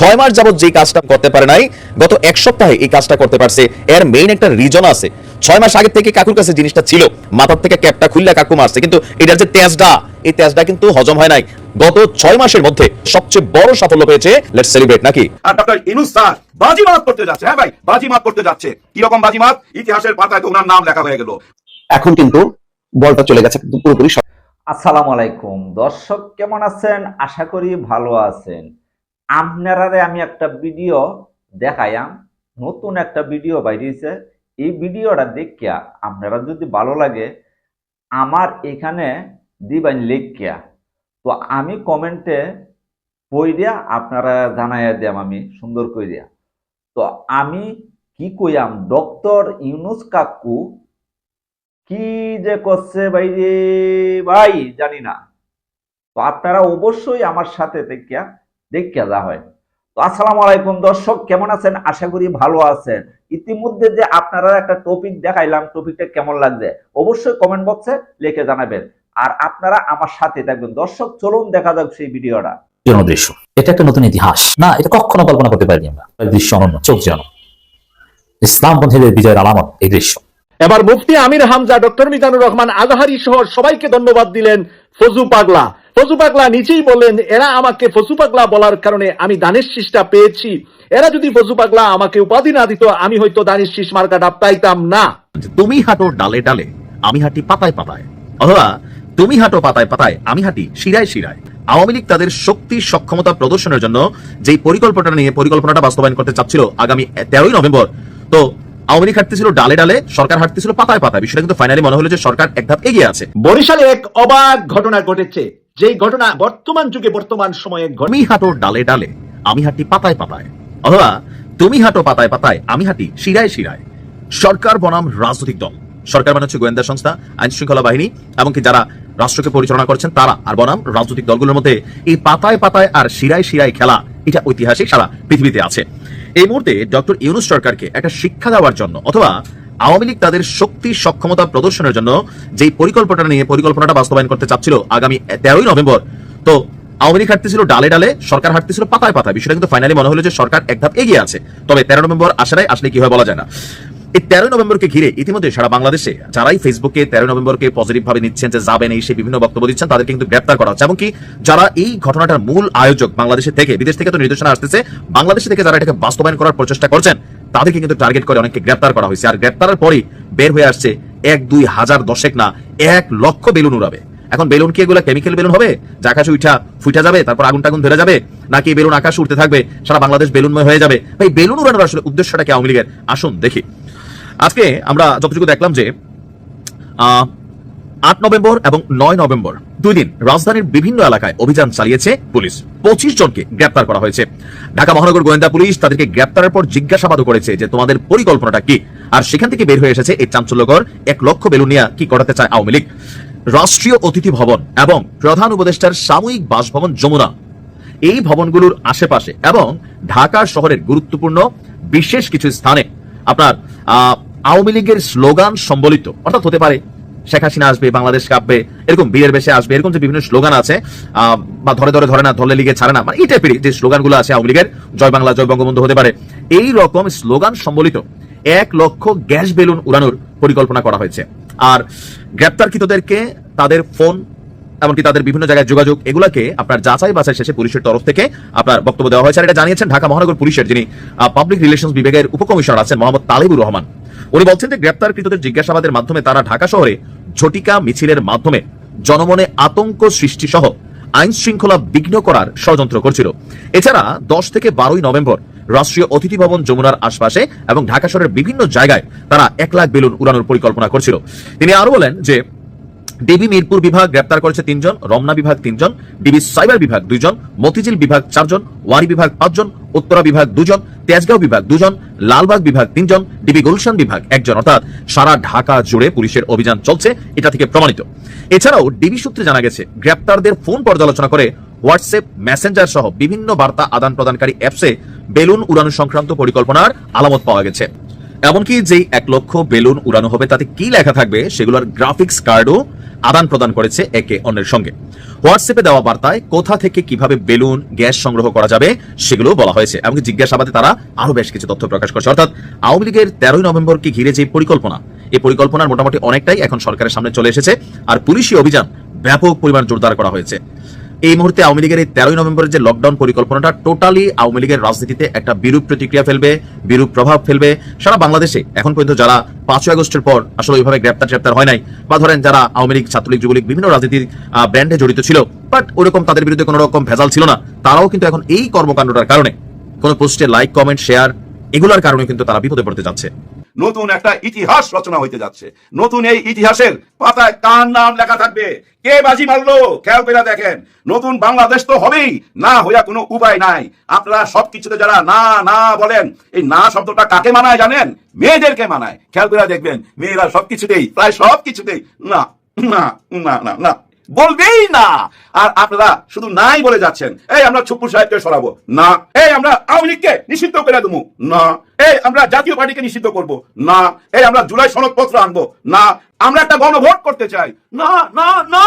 ছয় মাস যাবত যে কাজটা করতে পারে নাই গত এক সপ্তাহে এই কাজটা করতে পারছে। এর মেইন একটা রিজন আছে। ছয় মাস আগে থেকে কাকুর কাছে জিনিসটা ছিল। মাথার থেকে ক্যাপটা খুললে কাকু মারছে। কিন্তু এটার যে তেজটা এই তেজটা কিন্তু হজম হয় নাই। গত ছয় মাসের মধ্যে সবচেয়ে বড় সাফল্য পেয়েছে লেটস সেলিব্রেট নাকি? আর ডক্টর ইনুস স্যার বাজিমাত করতে যাচ্ছে। হ্যাঁ ভাই বাজি বাজিমাত করতে যাচ্ছে। কীরকম বাজিমাত ইতিহাসের পাতায় তো ওনার নাম লেখা হয়ে গেল। এখন কিন্তু বলটা চলে গেছে পুরোপুরি আসসালামু আলাইকুম। দর্শক কেমন আছেন? আশা করি ভালো আছেন। আপনারারে আমি একটা ভিডিও দেখাইয়াম, নতুন একটা ভিডিও বাইরিয়েছে এই ভিডিওটা দেখিয়া আপনারা যদি ভালো লাগে, আমার এখানে দিবেন লেখিয়া তো আমি কমেন্টে পইরিয়া আপনারা জানাইয়া দিয়াম আমি, সুন্দর কইরিয়া তো আমি কি কইয়াম, ডক্টর ইউনুস কাকু কি যে করছে ভাই রে ভাই জানি না। তো আপনারা অবশ্যই আমার সাথে দেখিয়া দেখিয়া যা হয়। তো আসসালামু আলাইকুম দর্শক কেমন আছেন? আশা করি ভালো আছেন। ইতিমধ্যে যে আপনারা একটা টপিক দেখাইলাম টপিকটা কেমন লাগছে অবশ্যই কমেন্ট বক্সে লিখে জানাবেন। আর আপনারা আমার সাথে থাকবেন। দর্শক চলুন দেখা যাক সেই ভিডিওটা। যেন দৃশ্য এটা একটা নতুন ইতিহাস। না এটা কখনো কল্পনা করতে পারিনি আমরা। এই দৃশ্য অনন্য চোখ যেন ইসলামপন্থীদের বিজয়ের আলামত এই দৃশ্য। এবার মুফতি আমির হামজা ডক্টর মিজানুর রহমান আজহারি সহ সবাইকে ধন্যবাদ দিলেন ফজু পাগলা। ফজু পাগলা নিচেই বললেন এরা আমাকে ফজু পাগলা বলার কারণে আমি দানের শীষটা পেয়েছি। এরা যদি ফজু পাগলা আমাকে উপাধি না দিত আমি হয়তো দানের শীষ মার্কাটা পাইতাম না। তুমি হাঁটো ডালে ডালে আমি হাঁটি পাতায় পাতায়। অথবা তুমি হাঁটো পাতায় পাতায় আমি হাঁটি শিরায় শিরায়। আওয়ামী লীগ তাদের শক্তি সক্ষমতা প্রদর্শনের জন্য যেই পরিকল্পনা নিয়ে পরিকল্পনাটা বাস্তবায়ন করতে চাচ্ছিল আগামী তেরোই নভেম্বর তো আওয়ামী লীগ হাঁটতেছিল ডালে ডালে সরকার হাঁটতেছিল পাতায় পাতায়। বিষয়টা কিন্তু ফাইনালি মনে হলো যে সরকার এক ধাপ এগিয়ে আছে। বরিশালে এক অবাক ঘটনা ঘটেছে। যেই ঘটনা বর্তমান যুগে, বর্তমান সময়ে তুমি হাঁটো ডালে ডালে, আমি হাঁটি পাতায় পাতায়। অথবা তুমি হাঁটো পাতায় পাতায়, আমি হাঁটি শিরায় শিরায়। সরকার বনাম রাজনৈতিক দল। সরকার মানে হচ্ছে গোয়েন্দা সংস্থা আইন শৃঙ্খলা বাহিনী, এমনকি যারা রাষ্ট্রকে পরিচালনা করছেন, তারা আর বনাম রাজনৈতিক দলগুলোর মধ্যে এই পাতায় পাতায় আর শিরায় শিরায় খেলা, এটা ঐতিহাসিক সারা পৃথিবীতে আছে। এই মুহূর্তে ডক্টর ইউনুস সরকারকে একটা শিক্ষা দেওয়ার জন্য, অথবা আওয়ামী লীগ তাদের শক্তি, সক্ষমতা প্রদর্শনের জন্য যেই পরিকল্পনা নিয়ে পরিকল্পনাটা বাস্তবায়ন করতে চাচ্ছিল আগামী তেরোই নভেম্বর, তো আওয়ামী লীগ হাঁটতেছিল ডালে ডালে, সরকার হাঁটতেছিল পাতায় পাতায়। বিষয়টা কিন্তু ফাইনালি মনে হলো যে সরকার এক ধাপ এগিয়ে আছে। তবে তেরো নভেম্বর আসারাই আসলে কি হয় বলা যায় না। এই তেরো নভেম্বরকে ঘিরে ইতিমধ্যে সারা বাংলাদেশে যারাই ফেসবুকে তেরো নভেম্বরকে পজিটিভ ভাবে নিচ্ছেন যে যাবেন এই সে বিভিন্ন বক্তব্য দিচ্ছেন তাদেরকে কিন্তু গ্রেপ্তার করা হচ্ছে। এমনকি যারা এই ঘটনাটার মূল আয়োজক বাংলাদেশের থেকে, বিদেশ থেকে তো নির্দেশনা আসতেছে, বাংলাদেশ থেকে যারা এটাকে বাস্তবায়ন করার প্রচেষ্টা করছেন তাদেরকে কিন্তু টার্গেট করে অনেককে গ্রেপ্তার করা হয়েছে। আর গ্রেপ্তারের পরে বের হয়ে আসছে এক দুই হাজার দশেক না এক লক্ষ বেলুন উড়াবে। এখন বেলুন কি এগুলো কেমিক্যাল বেলুন হবে? যে আকাশে উঠা ফুটা যাবে, তারপর আগুন টাগুন ধরে যাবে, নাকি বেলুন আকাশ উঠতে থাকবে, সারা বাংলাদেশ বেলুনময় হয়ে যাবে? ভাই, বেলুন উড়ানোর আসলে উদ্দেশ্যটা কি আওয়ামী লীগের? আসুন দেখি। আজকে আমরা যতটুকু দেখলাম যে আট নভেম্বর এবং নয় নভেম্বর। দুই দিন রাজধানীর বিভিন্ন এলাকায় অভিযান চালিয়েছে পুলিশ। পঁচিশ জনকে গ্রেপ্তার করা হয়েছে। ঢাকা মহানগর গোয়েন্দা পুলিশ তাদেরকে গ্রেপ্তারের পর জিজ্ঞাসাবাদও করেছে যে তোমাদের পরিকল্পনাটা কি। আর সেখান থেকে বের হয়ে এসেছে এই চাঞ্চল্যকর এক লক্ষ বেলুনিয়া কি করাতে চায় আওয়ামী লীগ। রাষ্ট্রীয় অতিথি ভবন এবং প্রধান উপদেষ্টার সাময়িক বাসভবন যমুনা। এই ভবনগুলোর আশেপাশে এবং ঢাকা শহরের গুরুত্বপূর্ণ বিশেষ কিছু স্থানে। আপনার আওয়ামী লীগের স্লোগান সম্বলিত, অর্থাৎ হতে পারে শেখ হাসিনা আসবে, বাংলাদেশ কাঁপবে, এরকম বীরের বেশে আসবে, এরকম যে বিভিন্ন স্লোগান আছে বা ধরে ধরে ধরে না, ধরলে লিগে ছাড়ে না মানে এই টাইপের যে স্লোগানগুলো আছে আওয়ামী লীগের, জয় বাংলা, জয় বঙ্গবন্ধু হতে পারে, এই রকম স্লোগান সম্বলিত এক লক্ষ গ্যাস বেলুন উড়ানোর পরিকল্পনা করা হয়েছে। আর গ্রেপ্তারকৃতদেরকে তাদের ফোন এমনকি তাদের বিভিন্ন জায়গায় যোগাযোগ, এগুলাকে আপনার যাচাই বাছাই শেষে পুলিশের তরফ থেকে আপনার বক্তব্য দেওয়া হয়েছে। আর এটা জানিয়েছেন ঢাকা মহানগর পুলিশের যিনি পাবলিক রিলেশন বিভাগের উপকমিশনার আছেন মোহাম্মদ তালিবুর রহমান। উনি বলছেন যে গ্রেপ্তারকৃতদের জিজ্ঞাসাবাদের মাধ্যমে তারা ঢাকা শহরে ঝটিকা মিছিলের মাধ্যমে জনমনে আতঙ্ক সৃষ্টি সহ আইন শৃঙ্খলা বিঘ্ন করার ষড়যন্ত্র করছিল। এছাড়া দশ থেকে বারোই নভেম্বর রাষ্ট্রীয় অতিথি ভবন যমুনার আশপাশে এবং ঢাকা শহরের বিভিন্ন জায়গায় তারা এক লাখ বেলুন উড়ানোর পরিকল্পনা করছিল। তিনি আরও বলেন যে ডিবি মিরপুর বিভাগ গ্রেপ্তার করেছে তিনজন, রমনা বিভাগ তিনজন, ডিবি সাইবার বিভাগ দুইজন, মতিঝিল বিভাগ চারজন, ওয়ারি বিভাগ পাঁচজন, উত্তরা বিভাগ দুজন, তেজগাঁও বিভাগ দুজন, লালবাগ বিভাগ তিনজন, ডিবি গুলশান বিভাগ একজন। অর্থাৎ সারা ঢাকা জুড়ে পুলিশের অভিযান চলছে, এটা থেকে প্রমাণিত। এছাড়াও ডিবি সূত্রে জানা গেছে, গ্রেপ্তারদের ফোন পর্যালোচনা করে হোয়াটসঅ্যাপ, মেসেঞ্জার সহ বিভিন্ন বার্তা আদান প্রদানকারী অ্যাপসে বেলুন উড়ানো সংক্রান্ত পরিকল্পনার আলামত পাওয়া গেছে। এমনকি যেই এক লক্ষ বেলুন উড়ানো হবে, তাতে কি লেখা থাকবে, সেগুলোর গ্রাফিক্স কার্ডও আদান প্রদান করেছে একে অন্যের সঙ্গে। হোয়াটসঅ্যাপে দেওয়া বার্তায় কোথা থেকে কীভাবে বেলুন, গ্যাস সংগ্রহ করা যাবে সেগুলো বলা হয়েছে এমনকি জিজ্ঞাসাবাদে তারা আরও বেশ কিছু তথ্য প্রকাশ করেছে। অর্থাৎ আওয়ামী লীগের তেরোই নভেম্বরকে ঘিরে যে পরিকল্পনা এই পরিকল্পনার মোটামুটি অনেকটাই এখন সরকারের সামনে চলে এসেছে। আর পুলিশি অভিযান ব্যাপক পরিমাণ জোরদার করা হয়েছে। এই মুহূর্তে আওয়ামী লীগের এই তেরোই নভেম্বরের যে লকডাউন পরিকল্পনাটা টোটালি আওয়ামী লীগের রাজনীতিতে একটা বিরূপ প্রতিক্রিয়া ফেলবে, বিরূপ প্রভাব ফেলবে। সারা বাংলাদেশে এখন পর্যন্ত যারা পাঁচই আগস্টের পর আসলে ওইভাবে গ্রেপ্তার ট্রেপ্তার হয় নাই, বা ধরেন যারা আওয়ামী লীগ, ছাত্রলীগ, যুবলীগ বিভিন্ন রাজনীতির ব্র্যান্ডে জড়িত ছিল বাট ওরকম তাদের বিরুদ্ধে কোনো রকম ভেজাল ছিল না, তারাও কিন্তু এখন এই কর্মকাণ্ডটার কারণে, কোনো পোস্টে লাইক কমেন্ট শেয়ার এগুলোর কারণে কিন্তু তারা বিপদে পড়তে যাচ্ছে। নতুন একটা ইতিহাস রচনা হইতে যাচ্ছে। নতুন এই ইতিহাসের পাতায় কার নাম লেখা থাকবে? কে বাজি মারলো? খেয়াল করে দেখেন। নতুন বাংলাদেশ তো হবেই, না হইয়া কোনো উপায় নাই। আপনারা সবকিছুতে যারা না না বলেন, এই না শব্দটা কাকে মানায় জানেন? মেয়েদেরকে মানায়। খেয়াল করে দেখবেন, মেয়েরা সবকিছুতেই, প্রায় সবকিছুতেই, না না না না না। বলবেই না। আর আপনারা শুধু নাই বলে যাচ্ছেন। এই আমরা ছুপুর সাহেবকে সরাবো। না। এই আমরা আওয়ামী লীগকে নিষিদ্ধ করে দেবো। না। এই আমরা জাতীয় পার্টিকে নিষিদ্ধ করব। না। এই আমরা জুলাই সনদপত্র আনব। না। আমরা একটা গণভোট করতে চাই। না না না।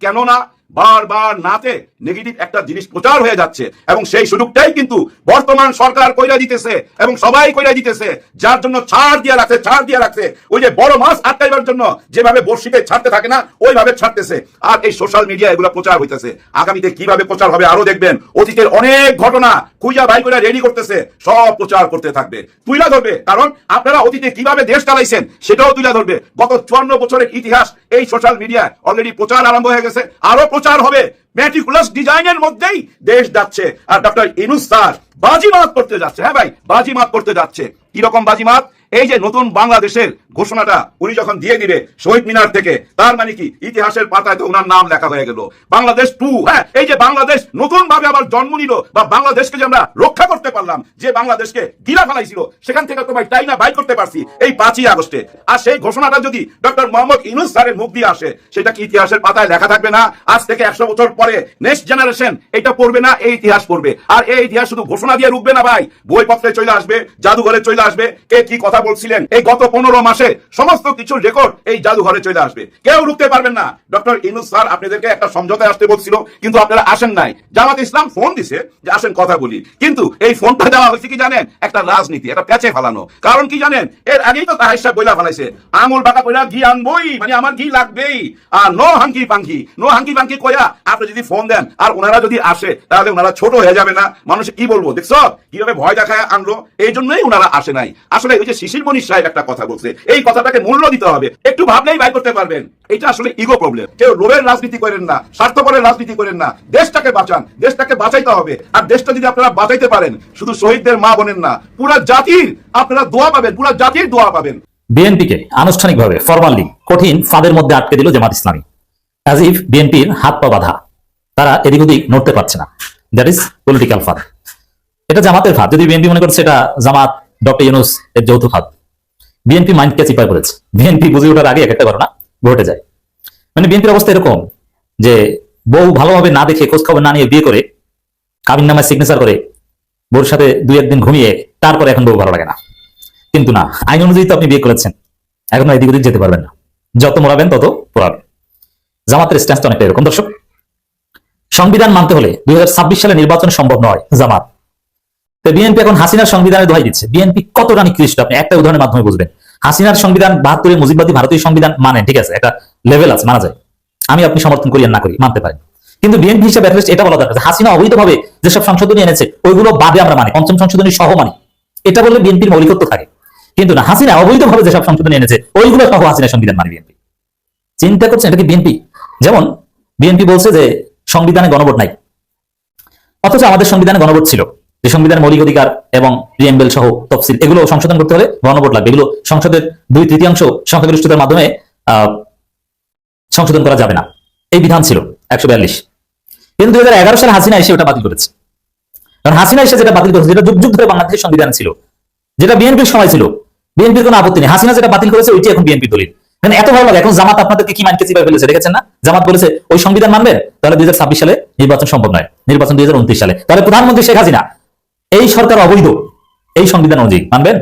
কেন না বারবার নাতে নেগেটিভ একটা জিনিস প্রচার হয়ে যাচ্ছে এবং সেই সুযোগটাই কিন্তু বর্তমান সরকার কইরা দিতেছে এবং সবাই কইরা দিতেছে, যার জন্য ছাড় দিয়ে রাখছে, ছাড় দিয়ে রাখছে। ওই যে বড় মাছ আটকাইবার জন্য যেভাবে বর্ষিতে ছাড়তে থাকে না, ওইভাবে ছাড়তেছে। আর এই সোশ্যাল মিডিয়া এগুলো প্রচার হইতেছে। আগামীতে কীভাবে প্রচার হবে আরও দেখবেন। অতীতের অনেক ঘটনা খুঁজা ভাই করে রেডি করতেছে, সব প্রচার করতে থাকবে। তুইলা ধরবে, কারণ আপনারা অতীতে কীভাবে দেশ চালাইছেন সেটাও তুলে ধরবে। গত চুয়ান্ন বছরের ইতিহাস এই সোশ্যাল মিডিয়ায় অলরেডি প্রচার আরম্ভ হয়ে গেছে, আরও প্রচার হবে। ম্যাটিকুলাস ডিজাইনের মধ্যেই দেশ যাচ্ছে। আর ডক্টর ইনুস স্যার বাজিমাত করতে যাচ্ছে। হ্যাঁ ভাই, বাজিমাত করতে যাচ্ছে। কীরকম বাজিমাত? এই যে নতুন বাংলাদেশের ঘোষণাটা উনি যখন দিয়ে দিবে শহীদ মিনার থেকে, তার মানে কি? ইতিহাসের পাতায় তো ওনার নাম লেখা হয়ে গেল। বাংলাদেশ টু হ্যাঁ এই যে বাংলাদেশ নতুন ভাবে আবার জন্ম নিল বা বাংলাদেশকে যে আমরা রক্ষা করতে পারলাম, যে বাংলাদেশকে গিলা ফেলাইছিল, সেখান থেকে তো ভাই তাই না বাই করতে পারছি এই পাঁচই আগস্টে। আর সেই ঘোষণাটা যদি ডক্টর মোহাম্মদ ইনুস স্যারের মুখ দিয়ে আসে, সেটা কি ইতিহাসের পাতায় লেখা থাকবে না? আজ থেকে একশো বছর পরে নেক্সট জেনারেশন এটা পড়বে না, এই ইতিহাস পড়বে। আর এই ইতিহাস শুধু ঘোষণা দিয়ে রুখবে না ভাই। বইপত্রে চলে আসবে, জাদুঘরে চলে আসবে। কে কি কথা বলছিলেন? এই গত পনেরো মাসে সমস্ত কিছুর রেকর্ড এই জাদুঘরে চলে আসবে। কেউ রুখতে পারবেন না। ডক্টর ইনুস স্যার আপনাদেরকে একটা সমঝোতায় আসতে বলছিল, কিন্তু আপনারা আসেন নাই। জামাত ইসলাম ফোন দিছে যে আসেন কথা বলি। কিন্তু এই ফোনটা দেওয়া হয়েছে কি জানেন? একটা রাজনীতি, একটা প্যাচে ফেলানো। কারণ কি জানেন? এর আগেই তো তাহার সাহেব বইলা ফেলাইছে। আঙুল বাঁকা কইরা ঘি আনবই মানে আমার ঘি লাগবেই। আর no hanky panky, no hanky panky কইয়া আপনি যদি ফোন দেন, আর ওনারা যদি আসে, তাহলে ওনারা ছোট হয়ে যাবে না। মানুষ কি বলব, দেখছ? কীভাবে ভয় দেখায় আনলো? এই জন্যই ওনারা আসে নাই। আসলে ওই যে শিশির মনীষ সাহেব একটা কথা বলছে। এই কথাটাকে মূল্য দিতে হবে। একটু ভাবলেই বাই করতে পারবেন। এটা আসলে ইগো প্রবলেম কেউ লোভের রাজনীতি করেন না, স্বার্থপরের রাজনীতি করেন না। দেশটাকে বাঁচান, দেশটাকে বাঁচাইতে হবে। আর দেশটা যদি আপনারা বাঁচাইতে পারেন, শুধু শহীদদের মা বোনেন না, পুরা জাতির আপনারা দোয়া পাবেন, পুরা জাতির দোয়া পাবেন। বিএনপিকে আনুষ্ঠানিকভাবে ফরমালি কঠিন ফাঁদের মধ্যে আটকে দিল জামাত ইসলামী। অ্যাজ ইফ বিএনপির হাত পা বাধা, তারা এদিক ওদিক নড়তে পারছে না। দ্যাট ইজ পলিটিক্যাল ফাঁদ এটা জামাতের ফাঁদ। যদি বিএনপি মনে করছে এটা জামাত ডক্টর ইউনুস এর যৌথ ফাঁদ। বিএনপি মাইন্ডকে চিপায় পড়েছে বিএনপি বুঝে ওঠার আগে এক একটা ঘটনা ঘটে যায়। মানে বিএনপির অবস্থা এরকম যে বউ ভালোভাবে না দেখে খোঁজ খবর না নিয়ে বিয়ে করে, কাবিন নামায় সিগনেচার করে, বউর সাথে দুই একদিন ঘুমিয়ে তারপরে এখন বউ ভালো লাগে না। কিন্তু না, আইন অনুযায়ী তো আপনি বিয়ে করেছেন। এখন এদিক ওদিক যেতে পারবেন না। যত মোড়াবেন তত পোড়াবেন। জামাতের স্ট্যান্স অনেকটা এরকম। দর্শক, সংবিধান মানতে হলে দুই হাজার ছাব্বিশ সালে নির্বাচন সম্ভব নয় জামাত। তো বিএনপি এখন হাসিনার সংবিধানে দোহাই দিচ্ছে। বিএনপি কত কতটা নিকৃষ্ট? আপনি একটা উদাহরণের মাধ্যমে বুঝবেন। হাসিনার সংবিধান বাহাত্তরের মুজিববাদী ভারতীয় সংবিধান মানে ঠিক আছে, একটা লেভেল আছে, মানা যায়। আমি আপনি সমর্থন করি না করি, মানতে পারি কিন্তু বিএনপি হিসাবে এটা বলা দরকার হাসিনা অবৈধভাবে যেসব সংশোধনী এনেছে, ওইগুলো বাদে আমরা মানি, পঞ্চম সংশোধনী সহ মানি। এটা বললে বিএনপির মৌলিকত্ব থাকে। কিন্তু না, হাসিনা অবৈধভাবে যেসব সংশোধনী এনেছে, ওইগুলো সহ হাসিনা সংবিধান মানে বিএনপি চিন্তা করছেন, এটা কি বিএনপি যেমন বিএনপি বলছে যে সংবিধানে গণভোট নাই। অথচ আমাদের সংবিধানে গণভোট ছিল। যে সংবিধানের মৌলিক অধিকার এবং প্রিএমবেল সহ তফসিল, এগুলো সংশোধন করতে হলে গণভোট লাগবে। এগুলো সংসদের দুই তৃতীয়াংশ সংখ্যাগরিষ্ঠতার মাধ্যমে সংশোধন করা যাবে না। এই বিধান ছিল একশো বিয়াল্লিশ। কিন্তু দুই হাজার এগারো সালে হাসিনা এসে ওটা বাতিল করেছে। কারণ হাসিনা এসে যেটা বাতিল করেছে, যেটা যুগ যুগ ধরে বাংলাদেশের সংবিধান ছিল, যেটা বিএনপির সময় ছিল, বিএনপির কোনো আপত্তি নেই। হাসিনা যেটা বাতিল করেছে, ওইটি এখন বিএনপি দলিল। মানে এত ভালো লাগে, এখন জামাত আপনাদেরকে কি মানকে চিপায় ফেলেছে দেখেছেন না? জামাত বলেছে, ওই সংবিধান মানবেন? তাহলে দুই হাজার ছাব্বিশ সালে নির্বাচন সম্ভব নয়। নির্বাচন দুই হাজার উনত্রিশ সালে। তাহলে প্রধানমন্ত্রী শেখ হাসিনা এই সরকার অবৈধ, এই সংবিধান অনুযায়ী, মানবেন?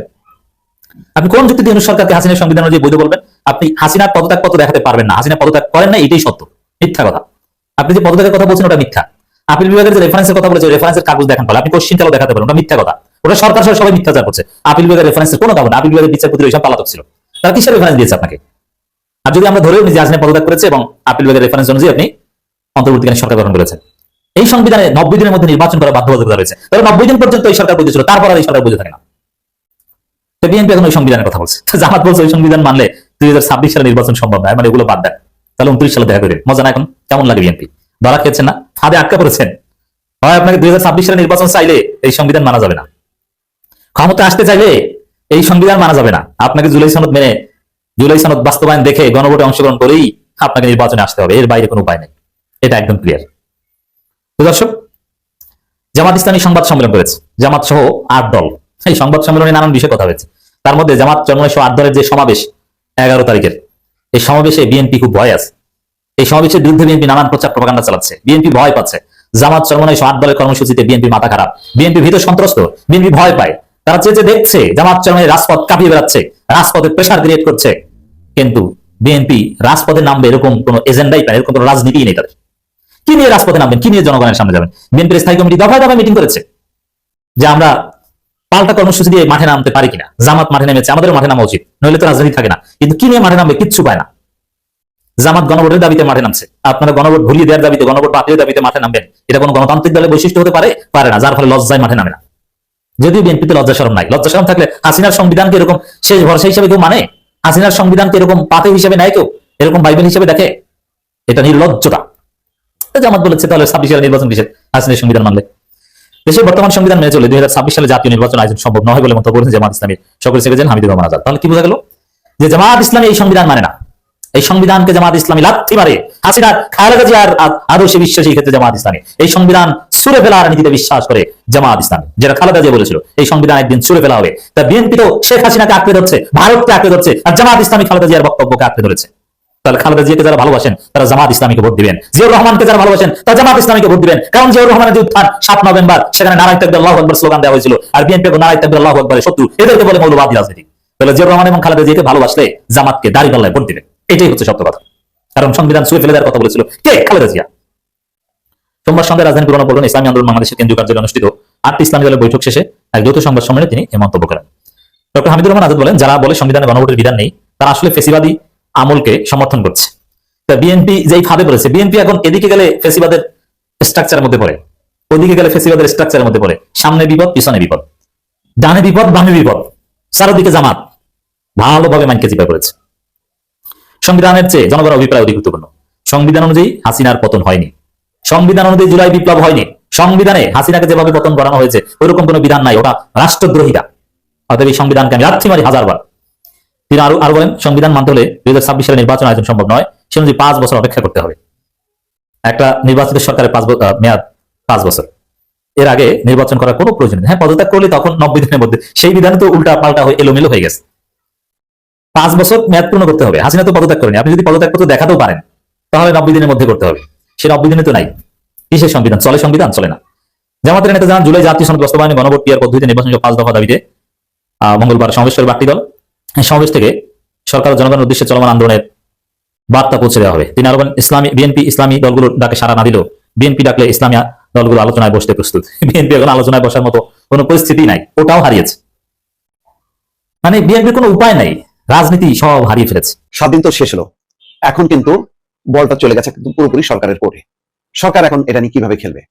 আপনি কোন যুক্তি দিয়ে সরকারকে হাসিনার সংবিধান অনুযায়ী বৈধ বলবেন? আপনি হাসিনার পদত্যাগ পত্র দেখাতে পারবেন না। হাসিনা পদত্যাগ করেন না এটাই সত্য, মিথ্যা কথা। আপনি যে পদত্যাগের কথা বলছেন, ওটা মিথ্যা। আপিল বিভাগের যে রেফারেন্সের কথা বলেছে রেফারেন্সের কাগজ দেখান বলে আপনি কোশ্চিন কালো দেখাতে পারেন ওটা মিথ্যা কথা। ওটা সরকার সহ সবাই মিথ্যাচার করছে। আপিল বিভাগের রেফারেন্সের কোনো কারণ আপিল বিভাগের বিচারপতির ওইসব পালাতক ছিল। তারা কিসের রেফারেন্স দিয়েছে আপনাকে? আর যদি আমরা ধরেও নিই যে হাসিনা পদত্যাগ করেছে এবং আপিল বিভাগের রেফারেন্স অনুযায়ী আপনি অন্তর্বর্তীকালীন সরকার গঠন করেছেন। এই সংবিধানে নব্বই দিনের মধ্যে নির্বাচন করা বাধ্যবাধকতা রয়েছে। তবে নব্বই দিন পর্যন্ত এই সরকার বৈধ ছিল, তারপর এই সরকার বৈধ থাকে না। বিএনপি এখন ওই সংবিধানের কথা বলছে। জামাত বলছে ওই সংবিধান মানলে দুই হাজার ছাব্বিশ সালে নির্বাচন সম্ভব নয় মানে এগুলো বাদ দেন। তাহলে উনত্রিশ সালে দেখা করে। মজা না এখন? কেমন লাগে বিএনপি ধরা খেয়েছেন না? ফাঁদে আটকা পড়েছেন? হয় আপনাকে দুই হাজার ছাব্বিশ সালে নির্বাচন চাইলে এই সংবিধান মানা যাবে না। ক্ষমতা আসতে চাইলে এই সংবিধান মানা যাবে না। আপনাকে জুলাই সনদ মেনে, জুলাই সনদ বাস্তবায়ন দেখে গণভোটে অংশগ্রহণ করেই আপনাকে নির্বাচনে আসতে হবে। এর বাইরে কোনো উপায় নেই। এটা একদম ক্লিয়ার দর্শক, জামাত ইসলামী সংবাদ সম্মেলন করেছে। জামাত সহ আট দল। এই সংবাদ সম্মেলনে নানান বিষয়ে কথা হয়েছে। তার মধ্যে জামাত চরমনের সহ আট দলের যে সমাবেশ এগারো তারিখের, এই সমাবেশে বিএনপি খুব ভয় আছে। এই সমাবেশের বিরুদ্ধে বিএনপি নানান প্রচার প্রপাগান্ডা চালাচ্ছে। বিএনপি ভয় পাচ্ছে। জামাত চরমনের সহ আট দলের কর্মসূচিতে বিএনপি মাথা খারাপ। বিএনপি ভীত সন্ত্রস্ত। বিএনপি ভয় পায়। তারা চেয়ে দেখছে, জামাত চরমনের রাজপথ কাঁপিয়ে বেড়াচ্ছে, রাজপথে প্রেশার ক্রিয়েট করছে। কিন্তু বিএনপি রাজপথে নামবে এরকম কোনো এজেন্ডাই পায় এরকম কোনো রাজনীতি নেই তাদের। কি নিয়ে রাজপথে নামবেন? কি নিয়ে জনগণের সামনে যাবেন? বিএনপির স্থায়ী কমিটি দফায় দফায় মিটিং করেছে যে আমরা পাল্টা কর্মসূচি দিয়ে মাঠে নামতে পারি কিনা। জামাত মাঠে নেমেছে আমাদের মাঠে নামা উচিত। নইলে তো রাজনীতি থাকে না। কিন্তু কি নিয়ে মাঠে নামবে কিচ্ছু পায় না। জামাত গণভোটের দাবিতে মাঠে নামছে। আপনারা গণভোট ভুলিয়ে দেওয়ার দাবিতে, গণভোট বাতিলের দাবিতে মাঠে নামবেন। এটা কোনো গণতান্ত্রিক দলের বৈশিষ্ট্য হতে পারে? পারে না। যার ফলে লজ্জায় মাঠে নামে না। যদিও বিএনপিতে লজ্জা শরম নাই। লজ্জা শরম থাকলে হাসিনার সংবিধানকে এরকম শেষ ভরসা হিসেবে কেউ মানে? হাসিনার সংবিধানকে এরকম পাতে হিসেবে নেয় কেউ? এরকম বাইবেল হিসেবে দেখে? এটা নির্লজ্জতা। জামাত বলেছে, তাহলে ছাব্বিশ সালে নির্বাচন কিসের? হাসিনের সংবিধান মানলে। দেশের বর্তমান সংবিধান মেনে চলে দুই সালে জাতীয় নির্বাচন আয়োজন সম্ভব নয় বলে মন্তব্য করেছেন জামাত ইসলামের সকল সেক্রেটারি হামিদুর রহমান আজাদ। তাহলে কি বোঝা গেল? যে জামাত ইসলামী এই সংবিধান মানে না। এই সংবিধানকে জামাত ইসলামী লাথি মারে। হাসিনার খালেদা জিয়ার আদর্শে বিশ্বাসী ক্ষেত্রে জামাত ইসলামী। এই সংবিধান সুরে ফেলার নীতিতে বিশ্বাস করে জামাত ইসলামী। যেটা খালেদা জিয়া বলেছিল, এই সংবিধান একদিন সুরে ফেলা হবে। তা বিএনপি তো শেখ হাসিনাকে আঁকড়ে ধরছে, ভারতকে আঁকড়ে ধরছে, আর জামাত ইসলামী খালেদা জিয়ার বক্তব্যকে আঁকড়ে ধরেছে। তাহলে খালেদা জিয়াকে যারা ভালোবাসেন, তারা জামাত ইসলামীকে ভোট দিবেন। জিয়াউর রহমানকে যারা ভালোবাসেন, তারা জামাত ইসলামীকে ভোট দিবেন। কারণ জিয়াউর রহমানের যে উত্থান, সাত নভেম্বর, সেখানে নারায় তাকবির আল্লাহু আকবার স্লোগান দেওয়া হয়েছিল। আর বিএনপি নারায় তাকবির আল্লাহু আকবরের শত্রু। এদেরকে বলে মৌলবাদী রাজনীতি তাহলে জিয়াউর রহমান এবং খালেদা জিয়াকে ভালোবাসলে জামাতকে দাড়ি পাল্লায় ভোট দিবেন। এটাই হচ্ছে সত্য কথা। কারণ সংবিধান ছুঁয়ে ফেলে দেওয়ার কথা বলেছিল কে? খালেদা জিয়া। সোমবার সন্ধ্যায় রাজধানী পুরানো পল্টন ইসলামী আন্দোলন বাংলাদেশের কেন্দ্রীয় কার্যালয়ে অনুষ্ঠিত আটটি ইসলামী দলের বৈঠক শেষে এক যৌথ সংবাদ সম্মেলনে তিনি এ মন্তব্য করেন। ডক্টর হামিদুর রহমান আজাদ বলেন, যারা বলে সংবিধানে গণভোটের বিধান নেই, তারা আসলে ফেসিবাদী আমলকে সমর্থন করছে। তা বিএনপি যেই ফাঁদে পড়েছে বিএনপি এখন এদিকে গেলে ফেসিবাদের স্ট্রাকচারের মধ্যে পড়ে। ওদিকে গেলে ফেসিবাদের স্ট্রাকচারের মধ্যে পড়ে। সামনে বিপদ, পিছনে বিপদ। ডানে বিপদ, বামে বিপদ। চারোদিকে জামাত। ভালোভাবে মাইনকে চিপা করেছে। সংবিধানের চেয়ে জনগণের অভিপ্রায় অধিক গুরুত্বপূর্ণ। সংবিধান অনুযায়ী হাসিনার পতন হয়নি। সংবিধান অনুযায়ী জুলাই বিপ্লব হয়নি। সংবিধানে হাসিনাকে যেভাবে পতন করানো হয়েছে ওইরকম কোনো বিধান নাই। ওটা রাষ্ট্রদ্রোহিতা অতএব এই সংবিধানকে আমি রাত্রি মারি হাজারবার। তিনি আরও আরও বলেন, সংবিধান মানতে হলে দুই হাজার ছাব্বিশ সালে নির্বাচন আয়োজন সম্ভব নয়, সে অনুযায়ী পাঁচ বছর অপেক্ষা করতে হবে। একটা নির্বাচিত সরকারের পাঁচ মেয়াদ পাঁচ বছর। এর আগে নির্বাচন করার কোনো প্রয়োজন নেই। হ্যাঁ পদত্যাগ করলে তখন নব্বই দিনের মধ্যে। সেই বিধানে তো উল্টা পাল্টা হয়ে এলোমেলো হয়ে গেছে। পাঁচ বছর মেয়াদ পূর্ণ করতে হবে। হাসিনা তো পদত্যাগ করেনি। আপনি যদি পদত্যাগ করতে দেখাতেও পারেন, তাহলে নব্বই দিনের মধ্যে করতে হবে। সে নব্বই দিনে তো নাই। কিসের সংবিধান? চলে সংবিধান? চলে না। জামাতের নেতা জানান, জুলাই জাতীয় সনদ বাস্তবায়নে গণভোট পিয়ার পদ্ধতিতে নির্বাচন পাঁচ দফা দাবিতে মঙ্গলবার সমাবেশ করে বাড়তি দল। সমাবেশ থেকে সরকার জনগণের উদ্দেশ্যে চলমান আন্দোলনের বার্তা পৌঁছে দেওয়া হবে। তিনি আরও বলেন ইসলামী, বিএনপি ইসলামী দলগুলোর ডাকে সারা না দিলেও বিএনপি ডাকলে ইসলামী দলগুলো আলোচনায় বসতে প্রস্তুত। বিএনপি এখন আলোচনায় বসার মতো কোনো পরিস্থিতি নাই, ওটাও হারিয়েছে। মানে বিএনপির কোনো উপায় নাই, রাজনীতি সব হারিয়ে ফেলেছে। সাত দিন তো শেষ হলো, এখন কিন্তু বলটা চলে গেছে পুরোপুরি সরকারের কোর্টে সরকার এখন এটা নিয়ে কীভাবে খেলবে?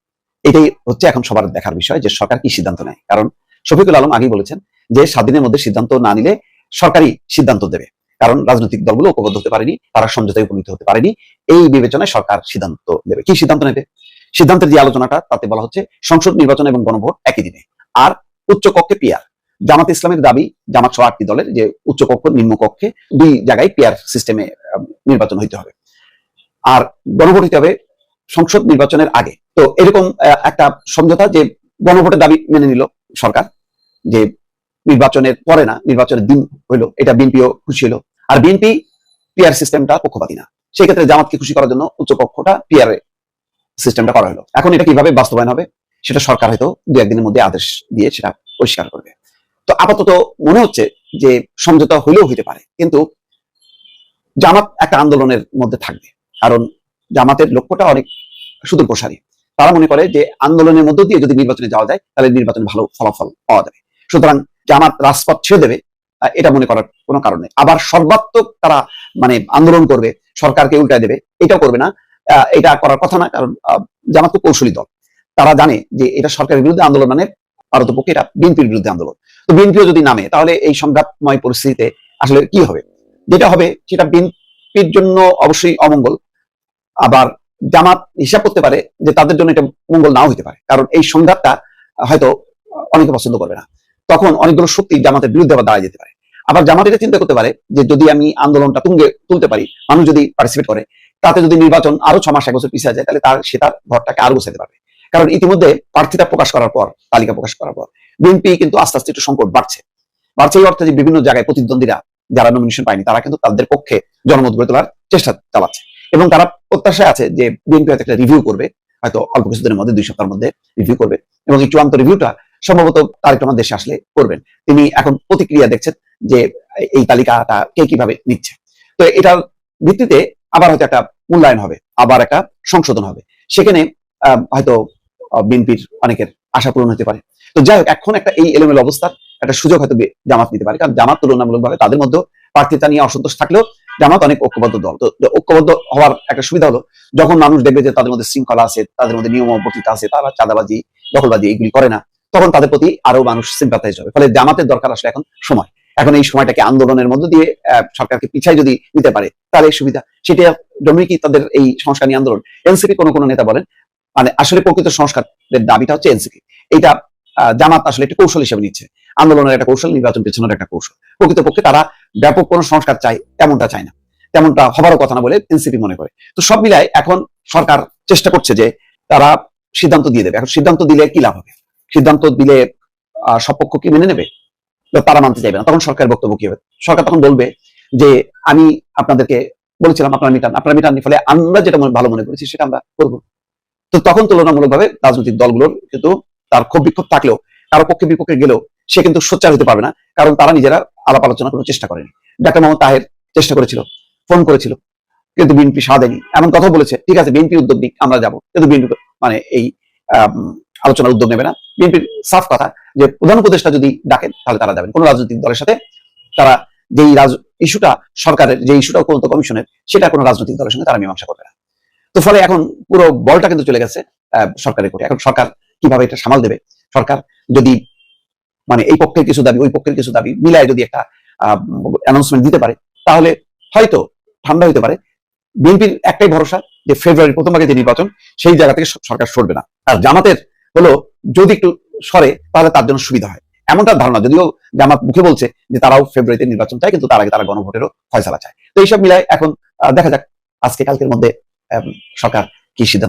এটাই হচ্ছে এখন সবার দেখার বিষয় যে সরকার কি সিদ্ধান্ত নেয়। কারণ শফিকুল আলম আগেই বলেছেন যে সাত মধ্যে সিদ্ধান্ত না নিলে সরকারি সিদ্ধান্ত দেবে। কারণ রাজনৈতিক দলগুলো ঐক্যবদ্ধ হতে পারেনি, তারা সমঝোতায় উপনীত হতে পারেনি। এই বিবেচনায় সরকার সিদ্ধান্ত দেবে কি সিদ্ধান্ত নেবে? সিদ্ধান্তের যে আলোচনাটা, তাতে বলা হচ্ছে সংসদ নির্বাচন এবং গণভোট একই দিনে। আর উচ্চ কক্ষে পিয়ার জামাত ইসলামের দাবি, জামাত সহ আটটি দলের যে উচ্চ কক্ষ নিম্ন কক্ষে দুই জায়গায় পিয়ার সিস্টেমে নির্বাচন হইতে হবে। আর গণভোট হইতে হবে সংসদ নির্বাচনের আগে। তো এরকম একটা সমঝোতা যে গণভোটের দাবি মেনে নিল সরকার, যে নির্বাচনের পরে না, নির্বাচনের দিন হইল, এটা বিএনপিও খুশি হলো আর বিএনপি পিআর সিস্টেমটা পক্ষপাতী না। সেই ক্ষেত্রে জামাতকে খুশি করার জন্য উচ্চ পক্ষটা পিআর সিস্টেমটা করা হলো এখন এটা কীভাবে বাস্তবায়ন হবে, সেটা সরকার হয়তো দু একদিনের মধ্যে আদেশ দিয়ে সেটা পরিষ্কার করবে। তো আপাতত মনে হচ্ছে যে সমঝোতা হইলেও হইতে পারে, কিন্তু জামাত একটা আন্দোলনের মধ্যে থাকবে। কারণ জামাতের লক্ষ্যটা অনেক সুদূর প্রসারী তারা মনে করে যে আন্দোলনের মধ্য দিয়ে যদি নির্বাচনে যাওয়া যায়, তাহলে নির্বাচনে ভালো ফলাফল পাওয়া যাবে। সুতরাং জামাত রাজপথ ছেড়ে দেবে এটা মনে করার কোনো কারণ নেই। আবার সর্বাত্মক তারা মানে আন্দোলন করবে, সরকারকে উল্টায় দেবে, এটাও করবে না। এটা করার কথা না, কারণ জামাত তো কৌশলী দল। তারা জানে যে এটা সরকারের বিরুদ্ধে আন্দোলন মানে পারতপক্ষে এটা বিএনপির বিরুদ্ধে আন্দোলন। তো বিএনপিও যদি নামে, তাহলে এই সংঘাতময় পরিস্থিতিতে আসলে কি হবে? যেটা হবে, সেটা বিএনপির জন্য অবশ্যই অমঙ্গল। আবার জামাত হিসাব করতে পারে যে তাদের জন্য এটা মঙ্গল নাও হতে পারে। কারণ এই সংঘাতটা হয়তো অনেকে পছন্দ করবে না। তখন অনেকগুলো শক্তি জামাতের বিরুদ্ধে আবার দাঁড়ায় যেতে পারে। আবার জামাত এটা চিন্তা করতে পারে যে যদি আমি আন্দোলনটা তুঙ্গে তুলতে পারি, মানুষ যদি পার্টিসিপেট করে, তাতে যদি নির্বাচন আরও ছ মাস, এক বছর পিছিয়ে যায়, তাহলে তার, সে তার ঘরটাকে আরও গোছাতে পারবে। কারণ ইতিমধ্যে প্রার্থীতা প্রকাশ করার পর, তালিকা প্রকাশ করার পর বিএনপি কিন্তু আস্তে আস্তে একটু সংকট বাড়ছে। বাড়ছে এই অর্থে যে বিভিন্ন জায়গায় প্রতিদ্বন্দ্বীরা যারা নমিনেশন পায়নি, তারা কিন্তু তাদের পক্ষে জনমত গড়ে তোলার চেষ্টা চালাচ্ছে। এবং তারা প্রত্যাশায় আছে যে বিএনপি হয়তো একটা রিভিউ করবে, হয়তো অল্প কিছুদিনের মধ্যে, দুই সপ্তাহের মধ্যে রিভিউ করবে। এবং এই চূড়ান্ত রিভিউটা সম্ভবত তারেক রহমান দেশে আসলে করবেন। তিনি এখন প্রতিক্রিয়া দেখছেন যে এই তালিকাটা কে কীভাবে নিচ্ছে। তো এটার ভিত্তিতে আবার হয়তো একটা মূল্যায়ন হবে, আবার একটা সংশোধন হবে। সেখানে হয়তো বিএনপির অনেকের আশা পূরণ হতে পারে। তো যাই হোক, এখন একটা এই এলোমেলো অবস্থার একটা সুযোগ হয়তো জামাত নিতে পারে। কারণ জামাত তুলনামূলকভাবে তাদের মধ্যে প্রার্থিতা নিয়ে অসন্তোষ থাকলেও জামাত অনেক ঐক্যবদ্ধ দল। তো ঐক্যবদ্ধ হওয়ার একটা সুবিধা হলো, যখন মানুষ দেখবে যে তাদের মধ্যে শৃঙ্খলা আছে, তাদের মধ্যে নিয়মবর্তিতা আছে, তারা চাঁদাবাজি, দখলবাজি এগুলি করে না তখন তাদের প্রতি আরও মানুষ সিম্পাথাইজ হবে। ফলে জামাতের দরকার আসলে এখন সময়। এখন এই সময়টাকে আন্দোলনের মধ্য দিয়ে সরকারকে পিছাই যদি নিতে পারে তাহলে সুবিধা। সেটা জন্যই কি তাদের এই সংস্কার নিয়ে আন্দোলন? এনসিপি কোনো কোনো নেতা বলেন মানে আসলে প্রকৃত সংস্কারের দাবিটা হচ্ছে এনসিপি। আহ, জামাত আসলে একটা কৌশল হিসেবে নিচ্ছে। আন্দোলনের একটা কৌশল নির্বাচন পেছনের একটা কৌশল। প্রকৃতপক্ষে তারা ব্যাপক কোনো সংস্কার চায় তেমনটা চায় না। তেমনটা হবারও কথা না বলে এনসিপি মনে করে। তো সব মিলায় এখন সরকার চেষ্টা করছে যে তারা সিদ্ধান্ত দিয়ে দেবে। এখন সিদ্ধান্ত দিলে কি লাভ হবে? সিদ্ধান্ত দিলে আহ, সব পক্ষ কি মেনে নেবে? তারা মানতে চাইবে না। তখন সরকারের বক্তব্য কি হবে? সরকার তখন বলবে যে আমি আপনাদেরকে বলেছিলাম আপনারা মিটান আপনারা মিটাননি ফলে আমরা যেটা ভালো মনে করেছি সেটা আমরা করব। তো তখন তুলনামূলকভাবে রাজনৈতিক দলগুলোর কিন্তু তার ক্ষোভ বিক্ষোভ থাকলেও কারও পক্ষে বিপক্ষে গেলেও সে কিন্তু সোচ্চার হতে পারবে না কারণ তারা নিজেরা আলাপ আলোচনা করার চেষ্টা করেনি। ডাক্তার মোহাম্মদ তাহের চেষ্টা করেছিল ফোন করেছিল কিন্তু বিএনপি সাড়া দেয়নি এমন কথা বলেছে ঠিক আছে বিএনপি উদ্যোগ নিক আমরা যাব। কিন্তু বিএনপি মানে এই আলোচনার উদ্যোগ নেবে না। বিএনপির সাফ কথা যে প্রধান উপদেষ্টা যদি ডাকেন, তাহলে তারা যাবেন কোন রাজনৈতিক দলের সাথে তারা যেই রাজ ইস্যুটা সরকারের, যে ইস্যুটা কোনো কমিশনের, সেটা কোনো রাজনৈতিক দলের সঙ্গে তারা মীমাংসা করবে না। তো ফলে এখন পুরো বলটা কিন্তু চলে গেছে সরকারের কোর্টে এখন সরকার কীভাবে এটা সামাল দেবে? সরকার যদি মানে এই পক্ষের কিছু দাবি, ওই পক্ষের কিছু দাবি মিলায় যদি একটা অ্যানাউন্সমেন্ট দিতে পারে, তাহলে হয়তো ঠান্ডা হতে পারে। বিএনপির একটাই ভরসা যে ফেব্রুয়ারি প্রথম ভাগে যে নির্বাচন, সেই জায়গা থেকে সরকার সরবে না। আর জামাতের হলো যদি একটু সরে, তাহলে তার জন্য সুবিধা হয়। এমনটা ধারণা, যদিও জামাত মুখে বলছে যে তারাও ফেব্রুয়ারিতে নির্বাচন চায়, কিন্তু তার আগে তারা গণভোটেরও ফয়সালা চায়। তো এইসব মিলায় এখন দেখা যাক আজকে কালকের মধ্যে সরকার কি সিদ্ধান্ত